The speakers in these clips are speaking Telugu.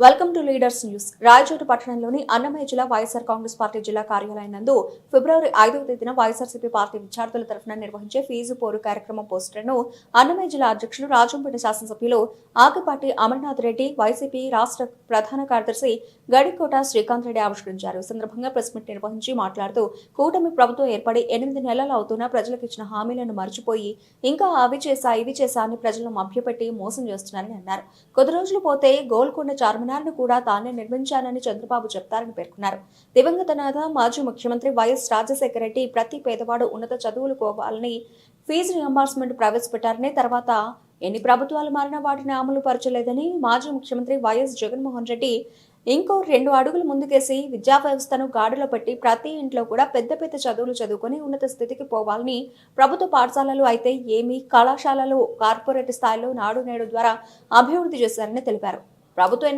Welcome to leaders news Rayachoti పట్టణంలోని అన్నమయ్య జిల్లా వైఎస్ఆర్ కాంగ్రెస్ పార్టీ జిల్లా కార్యాలయం నందు ఫిబ్రవరి ఐదవ తేదీన వైఎస్ఆర్సీపీ పార్టీ విద్యార్థుల తరఫున నిర్వహించే ఫీజు పోరు కార్యక్రమం పోస్టర్ను అన్నమయ్య జిల్లా అధ్యక్షులు రాజంపేట శాసనసభ్యులు ఆకిపాటి అమర్నాథ్ రెడ్డి వైసీపీ రాష్ట్ర ప్రధాన కార్యదర్శి గడికోట శ్రీకాంత్ రెడ్డి ఆవిష్కరించారు. సందర్భంగా ప్రెస్ మీట్ నిర్వహించి మాట్లాడుతూ కూటమి ప్రభుత్వం ఏర్పడి ఎనిమిది నెలలు అవుతున్నా ప్రజలకు ఇచ్చిన హామీలను మర్చిపోయి ఇంకా అవి చేసా ఇవి చేసా అని ప్రజలను మభ్యపెట్టి మోసం చేస్తున్నారని అన్నారు. కొద్ది రోజులు పోతే గోల్కొండ చార్మ చార్మినార్ను కూడా తానే నిర్మించానని చంద్రబాబు చెప్తారని పేర్కొన్నారు. దివంగత నాథ మాజీ ముఖ్యమంత్రి వైఎస్ రాజశేఖర రెడ్డి ప్రతి పేదవాడు ఉన్నత చదువులు కోవాలని ఫీజు రియంబర్స్మెంట్ ప్రవేశపెట్టారని తర్వాత ఎన్ని ప్రభుత్వాలు మారినా వాటిని అమలు పరచలేదని మాజీ ముఖ్యమంత్రి వైఎస్ జగన్మోహన్ రెడ్డి ఇంకో రెండు అడుగులు ముందుకేసి విద్యా వ్యవస్థను గాడిలో పెట్టి ప్రతి ఇంట్లో కూడా పెద్ద పెద్ద చదువులు చదువుకొని ఉన్నత స్థితికి పోవాలని ప్రభుత్వ పాఠశాలలు అయితే ఏమి కళాశాలలు కార్పొరేట్ స్థాయిలో నాడు నేడు ద్వారా అభివృద్ధి చేశారని తెలిపారు. ప్రభుత్వ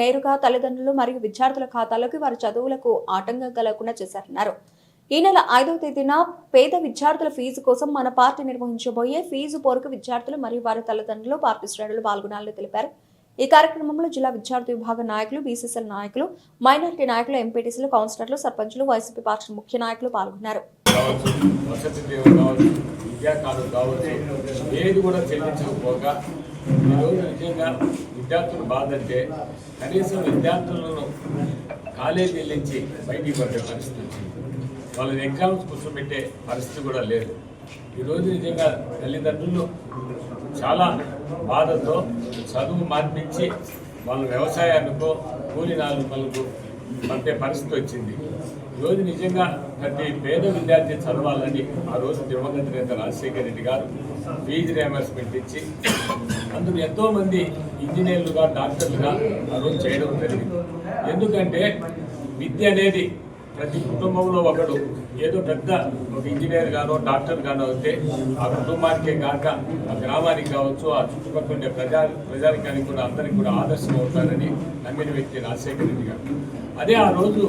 నేరుగా తల్లిదండ్రులు మరియు విద్యార్థుల ఖాతాలోకి వారి చదువులకు ఆటంకం కలగకుండా చేశారన్నారు. ఈ నెల ఐదవ తేదీన పేద విద్యార్థుల ఫీజు కోసం మన పార్టీ నిర్వహించబోయే ఫీజు పోరుకు విద్యార్థులు మరియు వారి తల్లిదండ్రులు పార్టీ శ్రేణులు పాల్గొనాలని తెలిపారు. ఈ కార్యక్రమంలో జిల్లా విద్యార్థి విభాగ నాయకులు బీసీసీఎల్ నాయకులు మైనారిటీ నాయకులు ఎంపీటీసీలు కౌన్సిలర్లు సర్పంచులు వైసీపీ పార్టీ ముఖ్య నాయకులు పాల్గొన్నారు. ఏది కూడా చెల్లించకపోగా ఈరోజు నిజంగా విద్యార్థులు బాధ అంటే కనీసం విద్యార్థులను కాలేజీ వెళ్ళించి బయటికి పడే పరిస్థితి వచ్చింది. వాళ్ళని ఎగ్జామ్స్ కూర్చోబెట్టే పరిస్థితి కూడా లేదు. ఈరోజు నిజంగా తల్లిదండ్రులు చాలా బాధతో చదువు మార్పించి వాళ్ళ వ్యవసాయానికో కూలి నాలుగు పట్టే పరిస్థితి వచ్చింది. ఈరోజు నిజంగా ప్రతి పేద విద్యార్థి చదవాలని ఆ రోజు దివంగత నేత రాజశేఖర రెడ్డి గారు ఫీజు రియంబర్స్మెంట్ ఇచ్చి అందులో ఎంతోమంది ఇంజనీర్లుగా డాక్టర్లుగా ఆ రోజు చేయడం జరిగింది. ఎందుకంటే విద్య అనేది ప్రతి కుటుంబంలో ఒకడు ఏదో పెద్ద ఒక ఇంజనీర్ గానో డాక్టర్ గానో అయితే ఆ కుటుంబానికే కాక ఆ గ్రామానికి కావచ్చు ఆ చుట్టుపక్కల ఉండే ప్రజా ప్రజానికానికి కూడా అందరికి కూడా ఆదర్శం అవుతారని నమ్మిన వ్యక్తి రాజశేఖర రెడ్డి గారు. అదే ఆ రోజు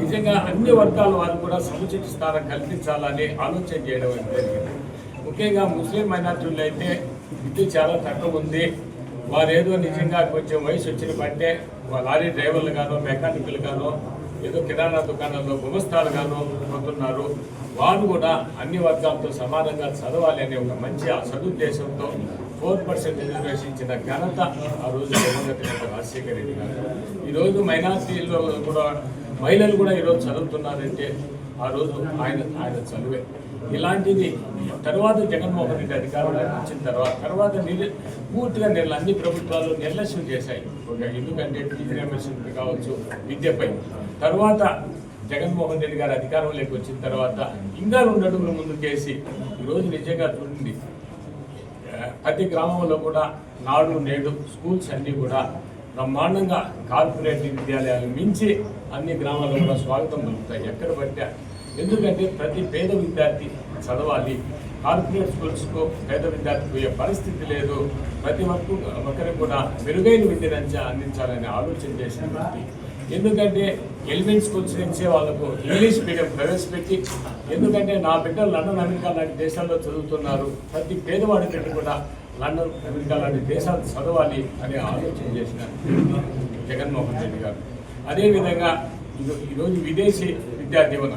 నిజంగా అన్ని వర్గాల వారు కూడా సముచిత స్థానం కల్పించాలని ఆలోచన చేయడం జరిగింది. ముఖ్యంగా ముస్లిం మైనార్టీలు అయితే విద్య చాలా తక్కువ ఉంది. వారేదో నిజంగా కొంచెం వయసు వచ్చిన బట్టే లారీ డ్రైవర్లు గానో మెకానికల్ గానో ఏదో కిరాణా దుకాణంలో గుమస్తాలు గానో పోతున్నారు వారు కూడా అన్ని వర్గాలతో సమానంగా చదవాలి అనే ఒక మంచి ఆ సదుద్దేశంతో ఫోర్ పర్సెంట్ రిజర్వేషన్ ఇచ్చిన ఘనత ఆ రోజు దివంగత రాజశేఖర రెడ్డి గారు ఈరోజు మైనార్టీలో కూడా మహిళలు కూడా ఈరోజు చదువుతున్నారంటే ఆ రోజు ఆయన ఆయన చదివే. ఇలాంటిది తర్వాత జగన్మోహన్ రెడ్డి అధికారంలోకి వచ్చిన తర్వాత తర్వాత నిర్ పూర్తిగా నిర్ల అన్ని ప్రభుత్వాలు నిర్లక్ష్యం చేశాయి. ఒక ఎందుకంటే ఫీజు రియంబర్స్మెంట్ కావచ్చు విద్యపై తర్వాత జగన్మోహన్ రెడ్డి గారు అధికారంలోకి వచ్చిన తర్వాత ఇంకా రెండు అడుగులు ముందుకేసి ఈరోజు నిజంగా చూడండి ప్రతి గ్రామంలో కూడా నాడు నేడు స్కూల్స్ అన్నీ కూడా బ్రహ్మాండంగా కార్పొరేట్ విద్యాలయాలు మించి అన్ని గ్రామాల్లో కూడా స్వాగతం దొరుకుతాయి ఎక్కడ పట్టా ఎందుకంటే ప్రతి పేద విద్యార్థి చదవాలి. కార్పొరేట్ స్కూల్స్కు పేద విద్యార్థి పోయే పరిస్థితి లేదు. ప్రతి ఒక్క ఒక్కరికి కూడా మెరుగైన విద్యను అందించాలని అందించాలనే ఆలోచన చేసిన ఎందుకంటే ఎలిమెంట్ స్కూల్స్ నుంచే వాళ్ళకు ఇంగ్లీష్ మీడియం ప్రవేశపెట్టి ఎందుకంటే నా బిడ్డలు లండన్ అమెరికా లాంటి దేశాల్లో చదువుతున్నారు. ప్రతి పేదవాడి బిడ్డ కూడా లండన్ అమెరికా లాంటి దేశాలు చదవాలి అనే ఆలోచన చేసిన జగన్మోహన్ రెడ్డి గారు. అదేవిధంగా ఈరోజు విదేశీ విద్యా దీవెన.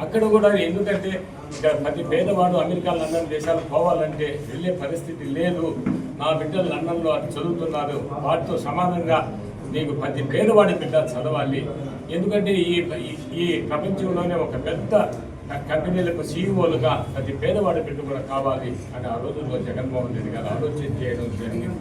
అక్కడ కూడా ఎందుకంటే ఇక్కడ ప్రతి పేదవాడు అమెరికా లండన్ దేశాలకు పోవాలంటే వెళ్ళే పరిస్థితి లేదు. నా బిడ్డలు లండన్లో అది చదువుతున్నారు. వాటితో సమానంగా నీకు ప్రతి పేదవాడి బిడ్డ చదవాలి. ఎందుకంటే ఈ- ఈ ప్రపంచంలోనే ఒక పెద్ద కంపెనీలకు సీఈఓలుగా ప్రతి పేదవాడు బిడ్డ కూడా కావాలి అని ఆ రోజుల్లో జగన్మోహన్ రెడ్డి గారు ఆలోచన చేయడం జరిగింది.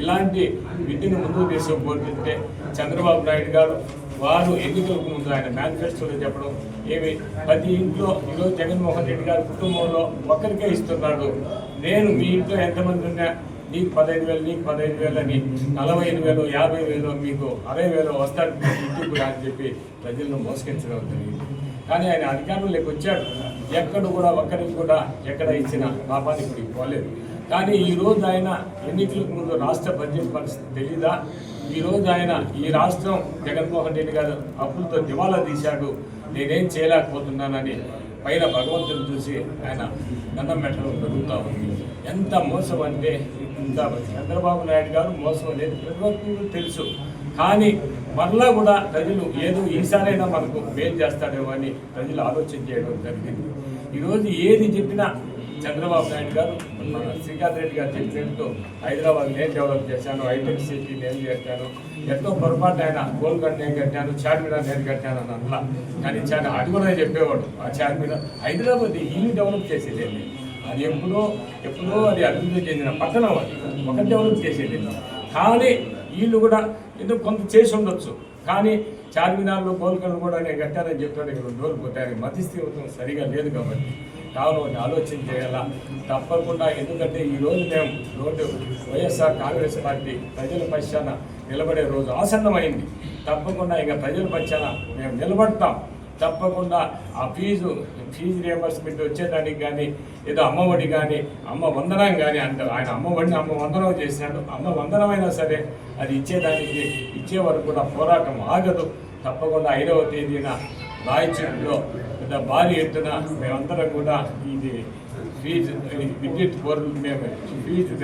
ఇలాంటి విద్యను ముందుకు తీసుకుపోతుంటే చంద్రబాబు నాయుడు గారు వారు ఎన్నికలకు ముందు ఆయన మేనిఫెస్టోలో చెప్పడం ఏమి ప్రతి ఇంట్లో ఈరోజు జగన్మోహన్ రెడ్డి గారి కుటుంబంలో ఒక్కరికే ఇస్తున్నాడు. నేను మీ ఇంట్లో ఎంతమంది ఉన్నా నీకు పదహైదు వేలు నీకు పదహైదు వేలు అని నలభై ఐదు వేలు యాభై వేలు మీకు అరవై వేలు వస్తాడు ఇంటికి కూడా అని చెప్పి ప్రజలను మోసగించడం జరిగింది. కానీ ఆయన అధికారంలోకి వచ్చాడు. ఎక్కడ కూడా ఒక్కరికి కూడా ఎక్కడ ఇచ్చిన పాపాన్ని పోలేదు కానీ ఈ రోజు ఆయన ఎన్నికలకు ముందు రాష్ట్ర బడ్జెట్ పరిస్థితి తెలీదా? ఈ రోజు ఆయన ఈ రాష్ట్రం జగన్మోహన్ రెడ్డి గారు అప్పులతో దివాలా తీశాడు. నేనేం చేయలేకపోతున్నానని పైన భగవంతుని చూసి ఆయన దండం పెట్టడం జరుగుతూ ఉంది. ఎంత మోసం అంటే ఇంత చంద్రబాబు నాయుడు గారు మోసం లేదు ప్రతి తెలుసు. కానీ మరలా కూడా ప్రజలు ఏదో ఈసారైనా మనకు మేలు చేస్తాడేమో అని ప్రజలు ఆలోచన చేయడం జరిగింది. ఈరోజు ఏది చెప్పినా చంద్రబాబు నాయుడు గారు మన శ్రీకాంత్ రెడ్డి గారు చెప్పినట్టు హైదరాబాద్ నేను డెవలప్ చేశాను హైటెక్ సిటీ నేను కట్టాను ఎంతో పొరపాటు ఆయన గోల్కొండ నేను కట్టాను చార్మినార్ నేను కట్టాను అని అన్నా. కానీ చాలా అది కూడా చెప్పేవాడు ఆ చార్మినార్ హైదరాబాద్ ఇల్లు డెవలప్ చేసేది అది ఎప్పుడో ఎప్పుడో అది అభివృద్ధి చెందిన పట్టణం అది ఒకటి డెవలప్ చేసేది. కానీ వీళ్ళు కూడా ఏదో కొంత చేసి ఉండొచ్చు. కానీ చార్మినార్లో గోల్కొండ కూడా నేను కట్టానని చెప్పాడు ఇక్కడ డోలు పోతాయి మతిస్థిరత్వం సరిగా లేదు కాబట్టి కావున ఒకటి ఆలోచన చేయాలా? తప్పకుండా. ఎందుకంటే ఈ రోజు మేము రోడ్డు వైఎస్ఆర్ కాంగ్రెస్ పార్టీ ప్రజల పక్షాన నిలబడే రోజు ఆసన్నమైంది. తప్పకుండా ఇక ప్రజల పక్షాన మేము నిలబడతాం. తప్పకుండా ఆ ఫీజు ఫీజు రియంబర్స్మెంట్ వచ్చేదానికి కానీ ఏదో అమ్మఒడి కానీ అమ్మ వందనం కానీ అంటే ఆయన అమ్మఒడిని అమ్మ వందనం చేసినాడు అమ్మ వందనమైనా సరే అది ఇచ్చేదానికి ఇచ్చే వరకు కూడా పోరాటం ఆగదు. తప్పకుండా ఐదవ తేదీన రాయచూరులో పెద్ద భారీ ఎత్తున మేమందరం కూడా ఇది ఫీజు విద్యుత్ బోర్డు మేము ఫీజు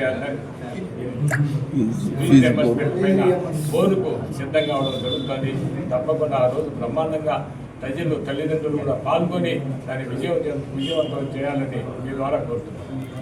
ఫీజు రియంబర్స్మెంట్ పైన బోరుకు సిద్ధంగా కావడం జరుగుతుంది. తప్పకుండా ఆ రోజు బ్రహ్మాండంగా ప్రజలు తల్లిదండ్రులు కూడా పాల్గొని దాన్ని విజయవంతం విజయవంతం చేయాలని మీ ద్వారా కోరుతున్నాను.